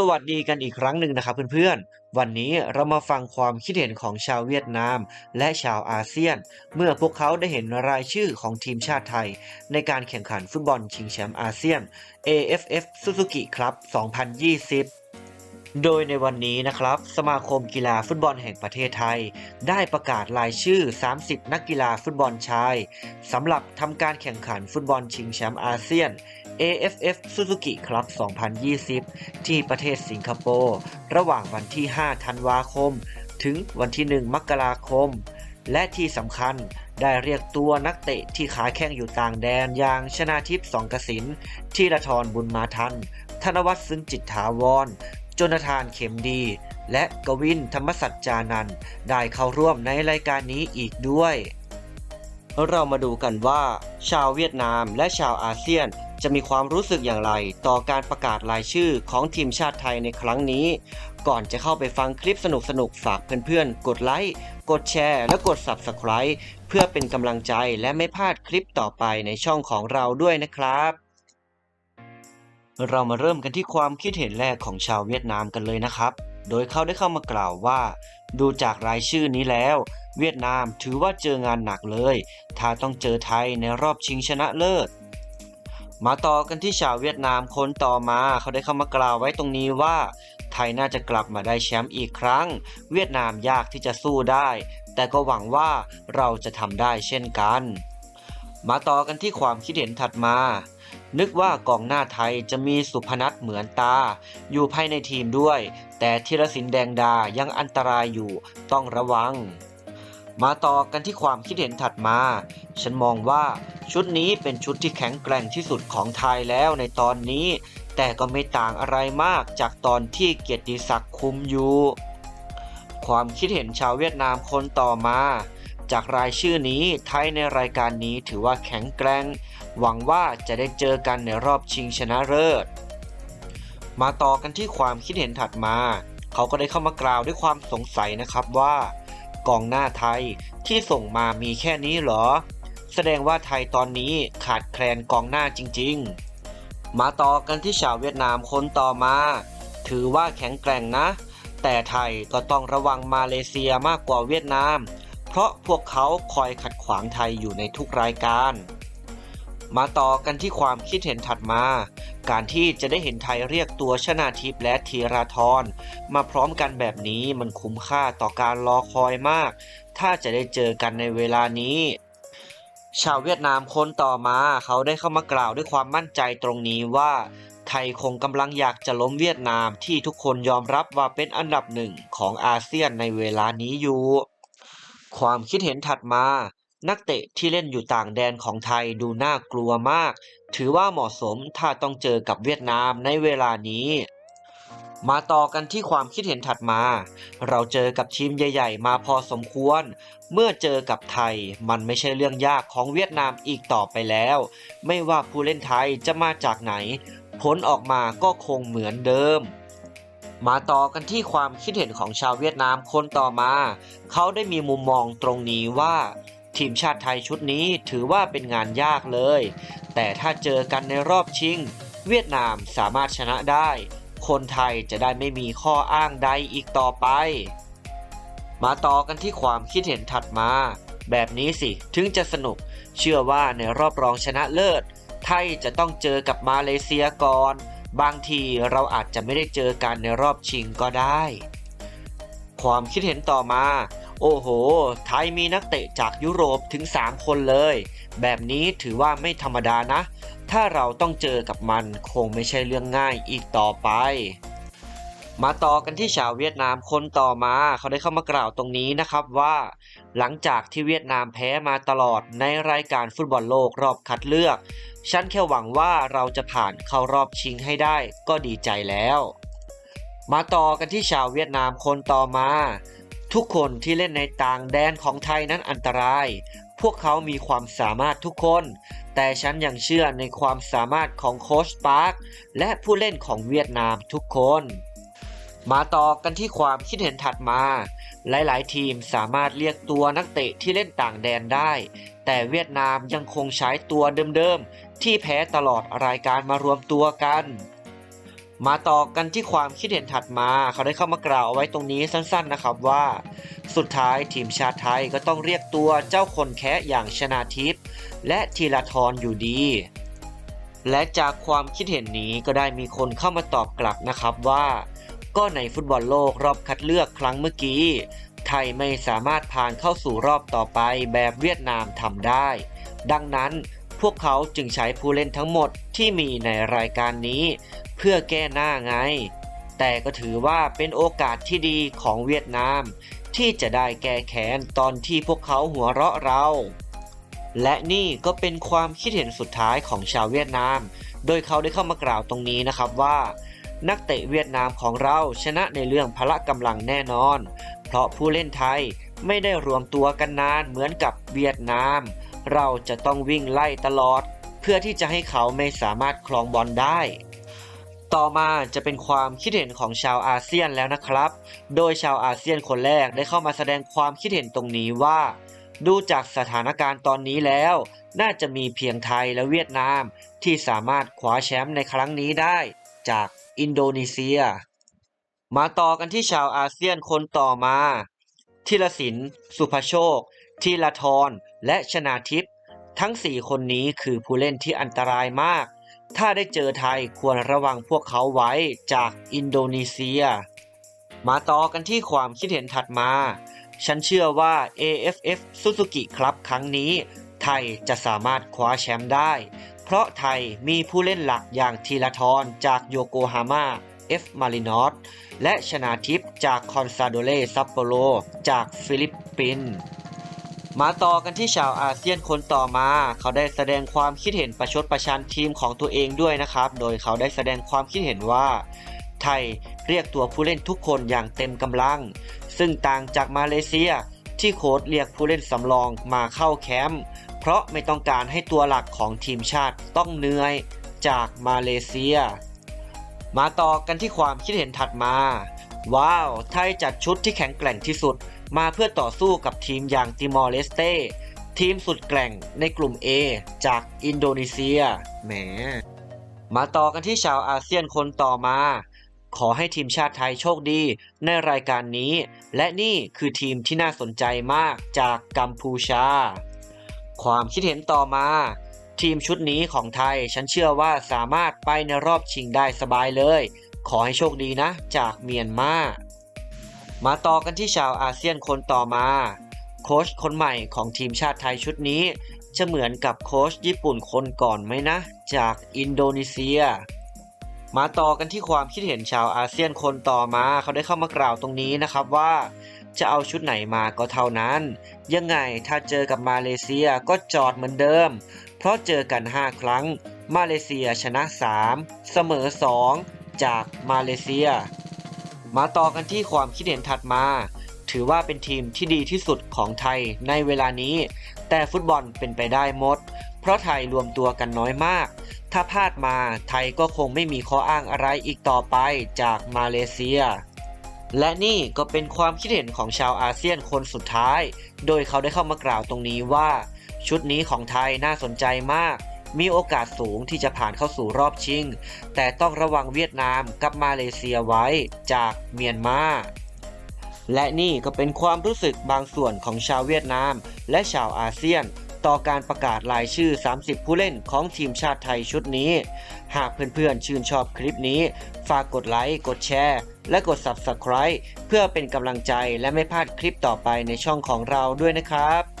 สวัสดีกันอีกครั้งหนึ่งนะครับเพื่อนๆ วันนี้เรามาฟังความคิดเห็นของชาวเวียดนาม และชาวอาเซียน เมื่อพวกเขาได้เห็นรายชื่อของทีมชาติไทย ในการแข่งขันฟุตบอลชิงแชมป์อาเซียน AFF Suzuki ครับ2020โดยในวันนี้นะครับ สมาคมกีฬาฟุตบอลแห่งประเทศไทย ได้ประกาศรายชื่อ 30 นักกีฬาฟุตบอลชายสำหรับทำการแข่งขันฟุตบอลชิงแชมป์อาเซียน AFF Suzuki ครับ2020 ที่ประเทศสิงคโปร์ระหว่างวันที่ 5 ธันวาคม ถึงวันที่ 1 มกราคม และที่สำคัญได้เรียกตัวนักเตะที่ขาแข้งอยู่ต่างแดนอย่างชนาทิพย์สองกสินทีรทรบุญมาทัน ธนวัฒน์ซึ้งจิตถาวร จนทานเข็มดี และกวินธรรมสัจจานันได้เข้าร่วมในรายการนี้อีกด้วย เรามาดูกันว่า ชาวเวียดนามและชาวอาเซียน จะมีความรู้สึกอย่างไร ต่อการประกาศรายชื่อของทีมชาติไทยในครั้งนี้ ก่อนจะเข้าไปฟังคลิปสนุกๆฝากเพื่อนๆ กดไลค์กดแชร์และกด Subscribe เพื่อเป็นกำลังใจและไม่พลาดคลิปต่อไปในช่องของเราด้วยนะครับ เรามาเริ่มกันที่ความคิดเห็นแรกของชาวเวียดนามกันเลยนะครับ โดยเขาได้เข้ามากล่าวว่า ดูจากรายชื่อนี้แล้ว เวียดนามถือว่าเจองานหนักเลย ถ้าต้องเจอไทยในรอบชิงชนะเลิศ มาต่อกันที่ชาวเวียดนามคนต่อมาเขาได้เข้ามากล่าวไว้ตรงนี้ว่า ไทยน่าจะกลับมาได้แชมป์อีกครั้ง เวียดนามยากที่จะสู้ได้ แต่ก็หวังว่าเราจะทำได้เช่นกัน มาต่อกันที่ความคิดเห็นถัดมา นึกว่ากองหน้าไทยจะมีสุพนัทเหมือนตา อยู่ภายในทีมด้วย แต่ธีรศินแดงดายังอันตรายอยู่ต้องระวัง มาต่อกันที่ความคิดเห็นถัดมา ฉันมองว่าชุดนี้เป็นชุดที่แข็งแกร่งที่สุดของไทยแล้วในตอนนี้ แต่ก็ไม่ต่างอะไรมากจากตอนที่เกียรติศักดิ์คุมอยู่ความคิดเห็นชาวเวียดนามคนต่อมา จากรายชื่อนี้ไทยในรายการนี้ถือว่าแข็งแกร่ง หวังว่าจะได้เจอกันในรอบชิงชนะเลิศ มาต่อกันที่ความคิดเห็นถัดมา เขาก็ได้เข้ามากล่าวด้วยความสงสัยนะครับว่ากองหน้าไทยที่ส่งมามีแค่นี้เหรอ แสดงว่าไทยตอนนี้ขาดแคลนกองหน้าจริง ๆ มาต่อกันที่ชาวเวียดนามคนต่อมา ถือว่าแข็งแกร่งนะ แต่ไทยก็ต้องระวังมาเลเซียมากกว่าเวียดนาม เพราะพวกเขาคอยขัดขวางไทยอยู่ในทุกรายการ มาต่อกันที่ความคิดเห็นถัดมา การที่จะได้เห็นไทยเรียกตัวชนาทิพและธีราธรมาพร้อมกันแบบนี้มันคุ้มค่าต่อการรอคอยมาก ถ้าจะได้เจอกันในเวลานี้ ชาวเวียดนามคนต่อมาเขาได้เข้ามากล่าวด้วยความมั่นใจตรงนี้ว่า ไทยคงกำลังอยากจะล้มเวียดนามที่ทุกคนยอมรับว่าเป็นอันดับหนึ่งของอาเซียนในเวลานี้อยู่ความคิดเห็นถัดมา นักเตะที่เล่นอยู่ต่างแดนของไทยดูน่ากลัวมาก ถือว่าเหมาะสมถ้าต้องเจอกับเวียดนามในเวลานี้ มาต่อกันที่ความคิดเห็นถัดมา เราเจอกับทีมใหญ่ ๆ มาพอสมควร เมื่อเจอกับไทยมันไม่ใช่เรื่องยากของเวียดนามอีกต่อไปแล้ว ไม่ว่าผู้เล่นไทยจะมาจากไหน ผลออกมาก็คงเหมือนเดิมมาต่อกันที่ความคิดเห็นของชาวเวียดนามคนต่อมา เขาได้มีมุมมองตรงนี้ว่า ทีมชาติไทยชุดนี้ถือว่าเป็นงานยากเลย แต่ถ้าเจอกันในรอบชิง เวียดนามสามารถชนะได้ คนไทยจะได้ไม่มีข้ออ้างใดอีกต่อไป มาต่อกันที่ความคิดเห็นถัดมา แบบนี้สิถึงจะสนุก เชื่อว่าในรอบรองชนะเลิศ ไทยจะต้องเจอกับมาเลเซียก่อน บางทีเราอาจจะไม่ได้เจอกันในรอบชิงก็ได้ ความคิดเห็นต่อมา โอ้โห ไทยมีนักเตะจากยุโรปถึง 3 คนเลย แบบนี้ถือว่าไม่ธรรมดานะ ถ้าเราต้องเจอกับมันคงไม่ใช่เรื่องง่ายอีกต่อไป มาต่อกันที่ชาวเวียดนามคนต่อมาเขาได้เข้ามากล่าวตรงนี้นะครับว่า หลังจากที่เวียดนามแพ้มาตลอดในรายการฟุตบอลโลกรอบคัดเลือก ฉันแค่หวังว่าเราจะผ่านเข้ารอบชิงให้ได้ก็ดีใจแล้ว มาต่อกันที่ชาวเวียดนามคนต่อมา ทุกคนที่เล่นในต่างแดนของไทยนั้นอันตราย พวกเขามีความสามารถทุกคน แต่ฉันยังเชื่อในความสามารถของโค้ชปาร์คและผู้เล่นของเวียดนามทุกคน มาต่อกันที่ความคิดเห็นถัดมา หลายๆ ทีมสามารถเรียกตัวนักเตะที่เล่นต่างแดนได้ แต่เวียดนามยังคงใช้ตัวเดิม ๆ ที่แพ้ตลอดรายการมารวมตัวกัน มาต่อกันที่ความคิดเห็นถัดมา เขาได้เข้ามากล่าวเอาไว้ตรงนี้สั้นๆนะครับว่า สุดท้ายทีมชาติไทยก็ต้องเรียกตัวเจ้าคนแคะอย่างชนาทิพย์และธีรทรอยู่ดี และจากความคิดเห็นนี้ก็ได้มีคนเข้ามาตอบกลับนะครับว่า ก็ในฟุตบอลโลกรอบคัดเลือกครั้งเมื่อกี้ ไทยไม่สามารถผ่านเข้าสู่รอบต่อไปแบบเวียดนามทำได้ ดังนั้นพวกเขาจึงใช้ผู้เล่นทั้งหมดที่มีในรายการนี้ เพื่อแก้หน้าไง แต่ก็ถือว่าเป็นโอกาสที่ดีของเวียดนาม ที่จะได้แก้แค้นตอนที่พวกเขาหัวเราะเรา และนี่ก็เป็นความคิดเห็นสุดท้ายของชาวเวียดนาม โดยเขาได้เข้ามากล่าวตรงนี้นะครับว่า นักเตะเวียดนามของเราชนะในเรื่องพละกำลังแน่นอน เพราะผู้เล่นไทยไม่ได้รวมตัวกันนานเหมือนกับเวียดนาม เราจะต้องวิ่งไล่ตลอด เพื่อที่จะให้เขาไม่สามารถครองบอลได้ ต่อมาจะเป็นความคิดเห็นของชาวอาเซียนแล้วนะครับ โดยชาวอาเซียนคนแรกได้เข้ามาแสดงความคิดเห็นตรงนี้ว่า ดูจากสถานการณ์ตอนนี้แล้ว น่าจะมีเพียงไทยและเวียดนาม ที่สามารถคว้าแชมป์ในครั้งนี้ได้ จากอินโดนีเซีย มาต่อกันที่ชาวอาเซียนคนต่อมาธีรศิลป์สุภโชคธีรทรและชนาทิพย์ทั้ง 4 คนนี้คือผู้เล่นที่อันตรายมาก ถ้าได้เจอไทยควรระวังพวกเขาไว้จากอินโดนีเซีย มาต่อกันที่ความคิดเห็นถัดมา ฉันเชื่อว่า AFF Suzuki ครับครั้งนี้ ไทยจะสามารถคว้าแชมป์ได้ เพราะไทยมีผู้เล่นหลักอย่างธีรทรจากโยโกฮาม่า F มารินอสและชนาทิพจากคอนซาโดเลซัปโปโรจากฟิลิปปินส์ มาต่อกันที่ชาวอาเซียนคนต่อมา เขาได้แสดงความคิดเห็นประชดประชันทีมของตัวเองด้วยนะครับ โดยเขาได้แสดงความคิดเห็นว่า ไทยเรียกตัวผู้เล่นทุกคนอย่างเต็มกำลัง ซึ่งต่างจากมาเลเซียที่โค้ชเรียกผู้เล่นสำรองมาเข้าแคมป์เพราะไม่ต้องการให้ตัวหลักของทีมชาติต้องเหนื่อยจากมาเลเซีย มาต่อกันที่ความคิดเห็นถัดมา ว้าว ไทยจัดชุดที่แข็งแกร่งที่สุด มาเพื่อต่อสู้กับทีมอย่างติมอร์เลสเต้ทีมสุดแกร่งในกลุ่ม A จากอินโดนีเซีย แหม มาต่อกันที่ชาวอาเซียนคนต่อมา ขอให้ทีมชาติไทยโชคดีในรายการนี้ และนี่คือทีมที่น่าสนใจมากจากกัมพูชา ความคิดเห็นต่อมา ทีมชุดนี้ของไทยฉันเชื่อว่าสามารถไปในรอบชิงได้สบายเลย ขอให้โชคดีนะ จากเมียนมา มาต่อกันที่ชาวอาเซียนคนต่อมา โค้ชคนใหม่ของทีมชาติไทยชุดนี้ จะเหมือนกับโค้ชญี่ปุ่นคนก่อนไหมนะ จากอินโดนีเซีย มาต่อกันที่ความคิดเห็นชาวอาเซียนคนต่อมา เขาได้เข้ามากล่าวตรงนี้นะครับว่าจะเอาชุดไหนมาก็เท่านั้น ยังไงถ้าเจอกับมาเลเซียก็จอดเหมือนเดิม เพราะเจอกัน 5 ครั้ง มาเลเซียชนะ 3 เสมอ 2 จากมาเลเซีย มาต่อกันที่ความคิดเห็นถัดมา ถือว่าเป็นทีมที่ดีที่สุดของไทยในเวลานี้ แต่ฟุตบอลเป็นไปได้หมด เพราะไทยรวมตัวกันน้อยมาก ถ้าพลาดมาไทยก็คงไม่มีข้ออ้างอะไรอีกต่อไปจากมาเลเซีย และนี่ก็เป็นความคิดเห็นของชาวอาเซียนคนสุดท้าย โดยเขาได้เข้ามากล่าวตรงนี้ว่า ชุดนี้ของไทยน่าสนใจมาก มีโอกาสสูงที่จะผ่านเข้าสู่รอบชิง แต่ต้องระวังเวียดนามกับมาเลเซียไว้จากเมียนมาและนี่ก็เป็นความรู้สึกบางส่วนของชาวเวียดนาม และชาวอาเซียน ต่อการประกาศรายชื่อ 30 ผู้เล่นของทีมชาติไทยชุดนี้ หากเพื่อนๆ ชื่นชอบคลิปนี้ ฝากกดไลค์ กดแชร์ และกด Subscribe เพื่อเป็นกำลังใจและไม่พลาดคลิปต่อไปในช่องของเราด้วยนะครับ